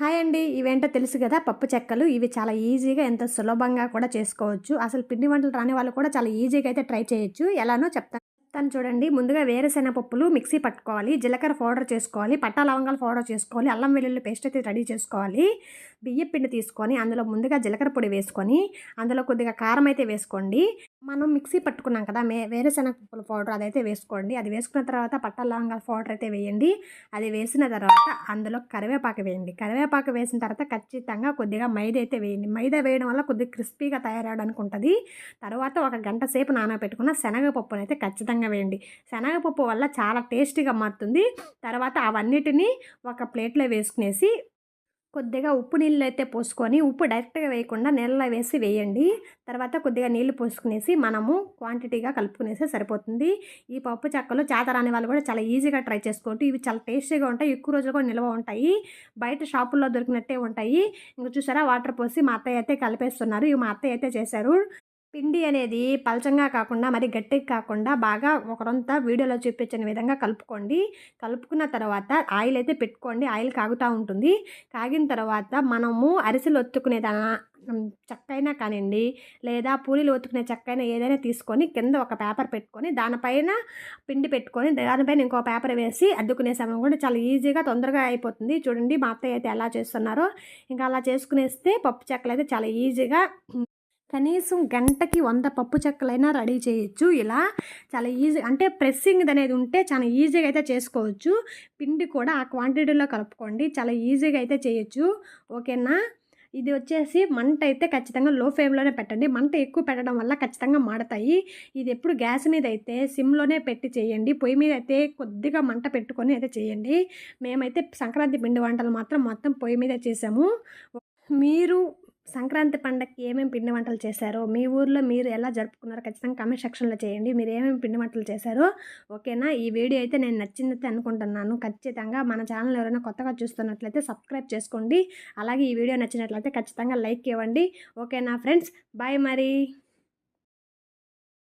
Hi అండి. ఇవేంటో తెలుసు కదా పప్పు చెక్కలు. ఇవి చాలా ఈజీగా ఎంత సులభంగా కూడా చేసుకోవచ్చు. అసలు పిండి వంటలు రాని వాళ్ళు కూడా చాలా ఈజీగా అయితే ట్రై చేయొచ్చు. ఎలానో చెప్తాను. చెప్తాను చూడండి. ముందుగా వేరుశెనగ పప్పులు మిక్సీ పట్టుకోవాలి. జీలకర్ర పౌడర్ చేసుకోవాలి. పట్టా లవంగాలు పౌడర్ చేసుకోవాలి. అల్లం వెల్లుల్లి పేస్ట్ అయితే రెడీ చేసుకోవాలి. బియ్య పిండి తీసుకొని అందులో ముందుగా జీలకర్ర పొడి వేసుకొని అందులో కొద్దిగా కారం అయితే వేసుకోండి. మనం మిక్సీ పట్టుకున్నాం కదా మే వేరుశనగ పప్పుల పౌడర్ అదైతే వేసుకోండి. అది వేసుకున్న తర్వాత పట్ట లవంగాల పౌడర్ అయితే వేయండి. అది వేసిన తర్వాత అందులో కరివేపాకు వేయండి. కరివేపాకు వేసిన తర్వాత ఖచ్చితంగా కొద్దిగా మైదా అయితే వేయండి. మైదా వేయడం వల్ల కొద్దిగా క్రిస్పీగా తయారవడానికి ఉంటుంది తర్వాత ఒక గంట సేపు నానబెట్టుకున్న శనగపప్పును అయితే ఖచ్చితంగా వేయండి. శనగపప్పు వల్ల చాలా టేస్టీగా మారుతుంది. తర్వాత అవన్నిటినీ ఒక ప్లేట్లో వేసుకునేసి కొద్దిగా ఉప్పు నీళ్ళు అయితే పోసుకొని ఉప్పు డైరెక్ట్గా వేయకుండా నీళ్ళలో వేసి వేయండి. తర్వాత కొద్దిగా నీళ్ళు పోసుకునేసి మనము క్వాంటిటీగా కలుపుకునేసి సరిపోతుంది. ఈ పప్పు చెక్కలు చేతరాని వాళ్ళు కూడా చాలా ఈజీగా ట్రై చేసుకోవచ్చు. ఇవి చాలా టేస్టీగా ఉంటాయి ఎక్కువ రోజులు కూడా నిల్వ ఉంటాయి. బయట షాపుల్లో దొరికినట్టే ఉంటాయి. ఇంకా చూసారా వాటర్ పోసి మా అత్తయ్య అయితే కలిపేస్తున్నారు. ఇవి మా అత్తయ్య అయితే చేశారు. పిండి అనేది పలచంగా కాకుండా మరి గట్టిగా కాకుండా బాగా ఒకరంతా వీడియోలో చూపించిన విధంగా కలుపుకోండి. కలుపుకున్న తర్వాత ఆయిల్ అయితే పెట్టుకోండి. ఆయిల్ కాగుతూ ఉంటుంది. కాగిన తర్వాత మనము అరిసెలు ఒత్తుకునే చెక్క అయినా కానివ్వండి లేదా పూరీలు ఒత్తుకునే చెక్క అయినా ఏదైనా తీసుకొని కింద ఒక పేపర్ పెట్టుకొని దానిపైన పిండి పెట్టుకొని దానిపైన ఇంకో పేపర్ వేసి అద్దుకునే సమయం కూడా చాలా ఈజీగా తొందరగా అయిపోతుంది. చూడండి మా అత్తయ్య అయితే ఎలా చేస్తున్నారో. ఇంకా అలా చేసుకునేస్తే పప్పు చెక్కలు అయితే చాలా ఈజీగా కనీసం గంటకి వంద పప్పు చెక్కలైనా రెడీ చేయొచ్చు. ఇలా చాలా ఈజీ అంటే ప్రెస్సింగ్ అనేది ఉంటే చాలా ఈజీగా అయితే చేసుకోవచ్చు. పిండి కూడా ఆ క్వాంటిటీలో కలుపుకోండి. చాలా ఈజీగా అయితే చేయొచ్చు. ఓకేనా? ఇది వచ్చేసి మంట అయితే ఖచ్చితంగా లో ఫ్లేమ్లోనే పెట్టండి. మంట ఎక్కువ పెట్టడం వల్ల ఖచ్చితంగా మాడతాయి. ఇది ఎప్పుడు గ్యాస్ మీద అయితే సిమ్లోనే పెట్టి చేయండి. పొయ్యి మీద అయితే కొద్దిగా మంట పెట్టుకొని అయితే చేయండి. మేమైతే సంక్రాంతి పిండి వంటలు మాత్రం మొత్తం పొయ్యి మీద చేసాము. మీరు సంక్రాంతి పండగకి ఏమేమి పిండి వంటలు చేశారో మీ ఊర్లో మీరు ఎలా జరుపుకున్నారో ఖచ్చితంగా కమెంట్ సెక్షన్లో చేయండి. మీరు ఏమేమి పిండి వంటలు చేశారో ఓకేనా? ఈ వీడియో అయితే నేను నచ్చిందైతే అనుకుంటున్నాను. ఖచ్చితంగా మన ఛానల్ ఎవరైనా కొత్తగా చూస్తున్నట్లయితే సబ్స్క్రైబ్ చేసుకోండి. అలాగే ఈ వీడియో నచ్చినట్లయితే ఖచ్చితంగా లైక్ ఇవ్వండి. ఓకేనా ఫ్రెండ్స్? బాయ్ మరి.